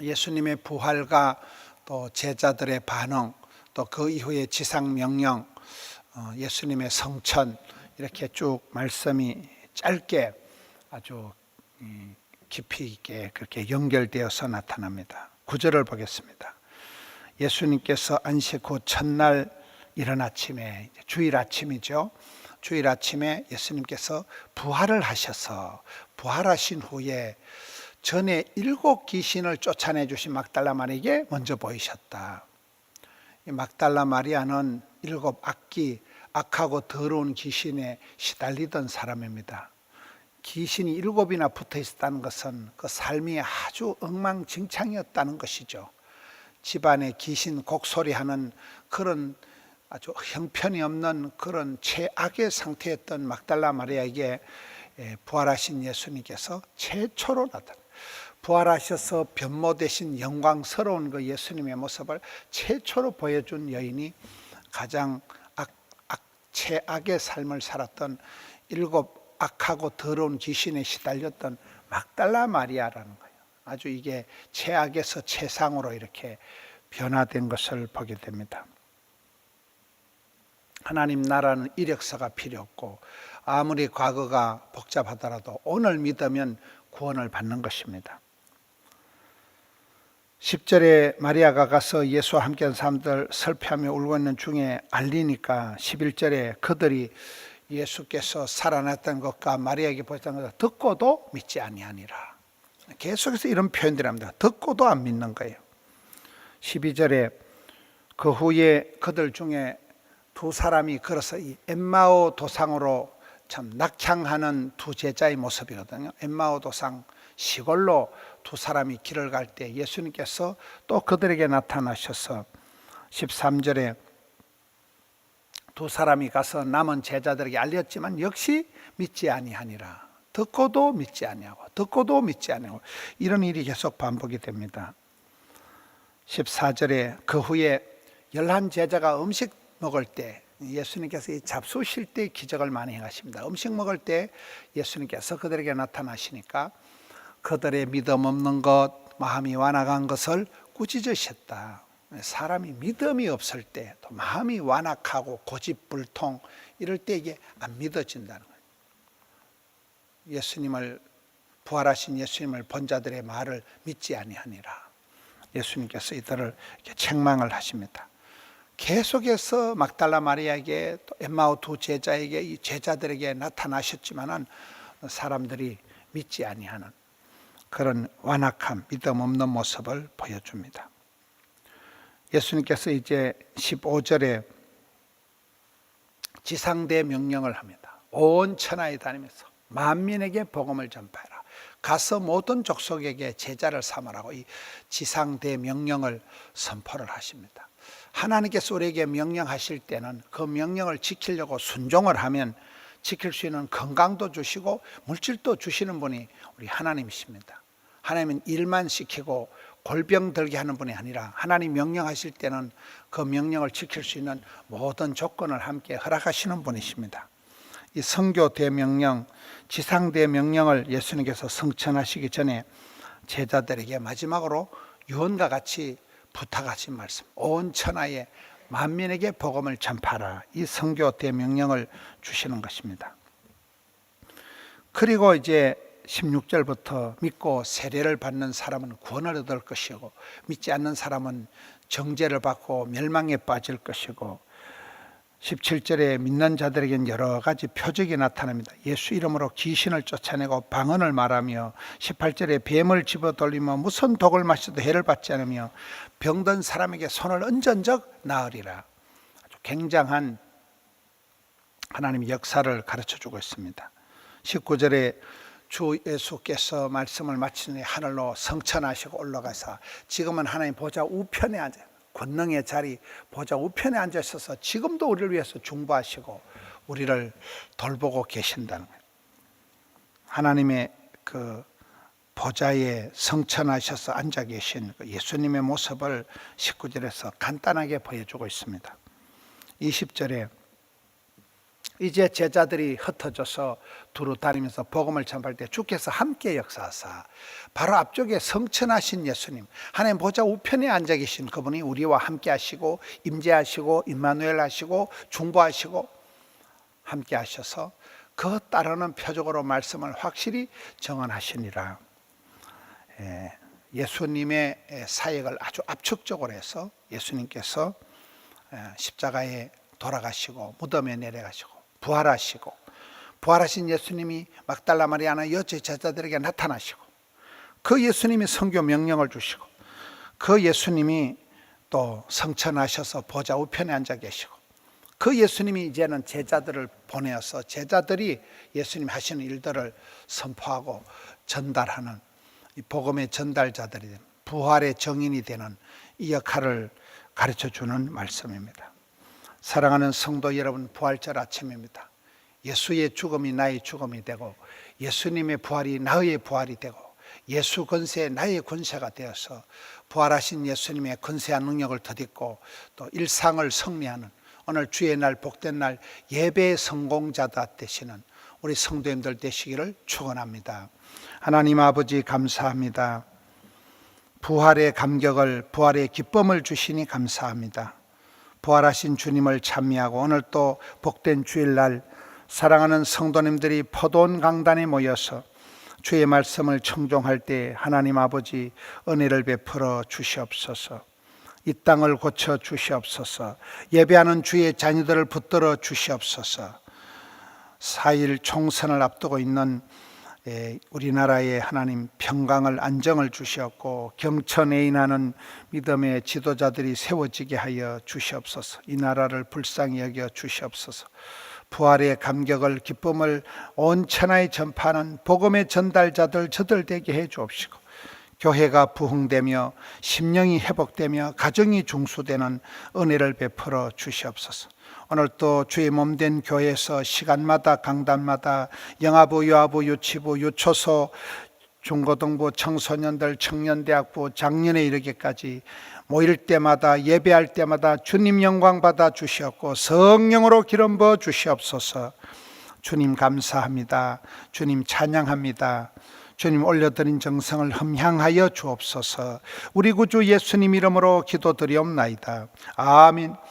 예수님의 부활과 또 제자들의 반응, 또 그 이후의 지상 명령, 어, 예수님의 성천 이렇게 쭉 말씀이 짧게 아주 이, 깊이 있게 그렇게 연결되어서 나타납니다. 구절을 보겠습니다. 예수님께서 안식 후 첫날 이른 아침에 주일 아침이죠. 주일 아침에 예수님께서 부활을 하셔서 부활하신 후에 전에 일곱 귀신을 쫓아내 주신 막달라 마리에게 먼저 보이셨다. 이 막달라 마리아는 일곱 악기, 악하고 더러운 귀신에 시달리던 사람입니다. 귀신이 일곱이나 붙어 있었다는 것은 그 삶이 아주 엉망진창이었다는 것이죠. 집안에 귀신 곡소리하는 그런 아주 형편이 없는 그런 최악의 상태였던 막달라 마리아에게 예, 부활하신 예수님께서 최초로 나타나 부활하셔서 변모 되신 영광스러운 그 예수님의 모습을 최초로 보여준 여인이 가장 악, 악, 최악의 삶을 살았던 일곱 악하고 더러운 귀신에 시달렸던 막달라 마리아라는 거예요. 아주 이게 최악에서 최상으로 이렇게 변화된 것을 보게 됩니다. 하나님 나라는 이력서가 필요 없고 아무리 과거가 복잡하더라도 오늘 믿으면 구원을 받는 것입니다. 10절에 마리아가 가서 예수와 함께한 사람들 설패하며 울고 있는 중에 알리니까 11절에 그들이 예수께서 살아났던 것과 마리아에게 보였던 것을 듣고도 믿지 아니하니라. 계속해서 이런 표현들을 합니다. 듣고도 안 믿는 거예요. 12절에 그 후에 그들 중에 두 사람이 걸어서 이 엠마오 도상으로 참 낙향하는 두 제자의 모습이거든요. 엠마오 도상 시골로 두 사람이 길을 갈 때 예수님께서 또 그들에게 나타나셔서 13절에 두 사람이 가서 남은 제자들에게 알렸지만 역시 믿지 아니하니라. 듣고도 믿지 아니하고 듣고도 믿지 아니하고 이런 일이 계속 반복이 됩니다. 14절에 그 후에 열한 제자가 음식 먹을 때 예수님께서 이 잡수실 때 기적을 많이 행하십니다. 음식 먹을 때 예수님께서 그들에게 나타나시니까 그들의 믿음 없는 것, 마음이 완악한 것을 꾸짖으셨다. 사람이 믿음이 없을 때, 또 마음이 완악하고 고집불통 이럴 때 이게 안 믿어진다는 거예요. 예수님을 부활하신 예수님을 본 자들의 말을 믿지 아니하니라. 예수님께서 이들을 책망을 하십니다. 계속해서 막달라 마리아에게 또 엠마오 두 제자에게 이 제자들에게 나타나셨지만은 사람들이 믿지 아니하는 그런 완악함, 믿음 없는 모습을 보여줍니다. 예수님께서 이제 15절에 지상대 명령을 합니다. 온 천하에 다니면서 만민에게 복음을 전파해라. 가서 모든 족속에게 제자를 삼으라고 이 지상대 명령을 선포를 하십니다. 하나님께서 우리에게 명령하실 때는 그 명령을 지키려고 순종을 하면 지킬 수 있는 건강도 주시고 물질도 주시는 분이 우리 하나님이십니다. 하나님은 일만 시키고 골병 들게 하는 분이 아니라 하나님 명령하실 때는 그 명령을 지킬 수 있는 모든 조건을 함께 허락하시는 분이십니다. 이 성교 대명령, 지상 대명령을 예수님께서 성천하시기 전에 제자들에게 마지막으로 유언과 같이 부탁하신 말씀. 온 천하에 만민에게 복음을 전파라. 이 성교 대명령을 주시는 것입니다. 그리고 이제 16절부터 믿고 세례를 받는 사람은 구원을 얻을 것이고 믿지 않는 사람은 정죄를 받고 멸망에 빠질 것이고 17절에 믿는 자들에게는 여러 가지 표적이 나타납니다. 예수 이름으로 귀신을 쫓아내고 방언을 말하며 18절에 뱀을 집어 돌리며 무슨 독을 마셔도 해를 받지 않으며 병든 사람에게 손을 얹은 적 나으리라. 아주 굉장한 하나님의 역사를 가르쳐 주고 있습니다. 19절에 주 예수께서 말씀을 마치니 하늘로 성천하시고 올라가사 지금은 하나님 보좌 우편에 앉아 권능의 자리 보좌 우편에 앉아 있어서 지금도 우리를 위해서 중보하시고 우리를 돌보고 계신다는 거예요. 하나님의 그 보좌에 성천하셔서 앉아 계신 그 예수님의 모습을 19절에서 간단하게 보여주고 있습니다. 20절에 이제 제자들이 흩어져서 두루 다니면서 복음을 전할 때 주께서 함께 역사하사 바로 앞쪽에 성천하신 예수님 하나님 보좌 우편에 앉아 계신 그분이 우리와 함께 하시고 임재하시고 임마누엘 하시고 중보하시고 함께 하셔서 그 따르는 표적으로 말씀을 확실히 정언하시니라. 예, 예수님의 사역을 아주 압축적으로 해서 예수님께서 예, 십자가에 돌아가시고 무덤에 내려가시고 부활하시고 부활하신 예수님이 막달라 마리아나 여제 제자들에게 나타나시고 그 예수님이 성교 명령을 주시고 그 예수님이 또 성천하셔서 보좌 우편에 앉아 계시고 그 예수님이 이제는 제자들을 보내어서 제자들이 예수님 하시는 일들을 선포하고 전달하는 이 복음의 전달자들이 되는 부활의 정인이 되는 이 역할을 가르쳐 주는 말씀입니다. 사랑하는 성도 여러분, 부활절 아침입니다. 예수의 죽음이 나의 죽음이 되고 예수님의 부활이 나의 부활이 되고 예수 권세 나의 권세가 되어서 부활하신 예수님의 권세한 능력을 덧입고 또 일상을 승리하는 오늘 주의 날 복된 날 예배의 성공자다 되시는 우리 성도님들 되시기를 축원합니다. 하나님 아버지 감사합니다. 부활의 감격을 부활의 기쁨을 주시니 감사합니다. 부활하신 주님을 찬미하고 오늘 또 복된 주일날 사랑하는 성도님들이 포도원 강단에 모여서 주의 말씀을 청종할 때 하나님 아버지 은혜를 베풀어 주시옵소서. 이 땅을 고쳐 주시옵소서. 예배하는 주의 자녀들을 붙들어 주시옵소서. 4일 총선을 앞두고 있는 예, 우리나라의 하나님 평강을 안정을 주시었고 경천에 인하는 믿음의 지도자들이 세워지게 하여 주시옵소서. 이 나라를 불쌍히 여겨 주시옵소서. 부활의 감격을 기쁨을 온 천하에 전파하는 복음의 전달자들 저들 되게 해 주옵시고 교회가 부흥되며 심령이 회복되며 가정이 중수되는 은혜를 베풀어 주시옵소서. 오늘 또 주의 몸 된 교회에서 시간마다 강단마다 영아부, 유아부, 유치부, 유초소, 중고등부, 청소년들, 청년대학부, 작년에 이르기까지 모일 때마다 예배할 때마다 주님 영광 받아 주시옵고 성령으로 기름 부어 주시옵소서. 주님 감사합니다. 주님 찬양합니다. 주님 올려드린 정성을 흠향하여 주옵소서. 우리 구주 예수님 이름으로 기도드리옵나이다. 아멘.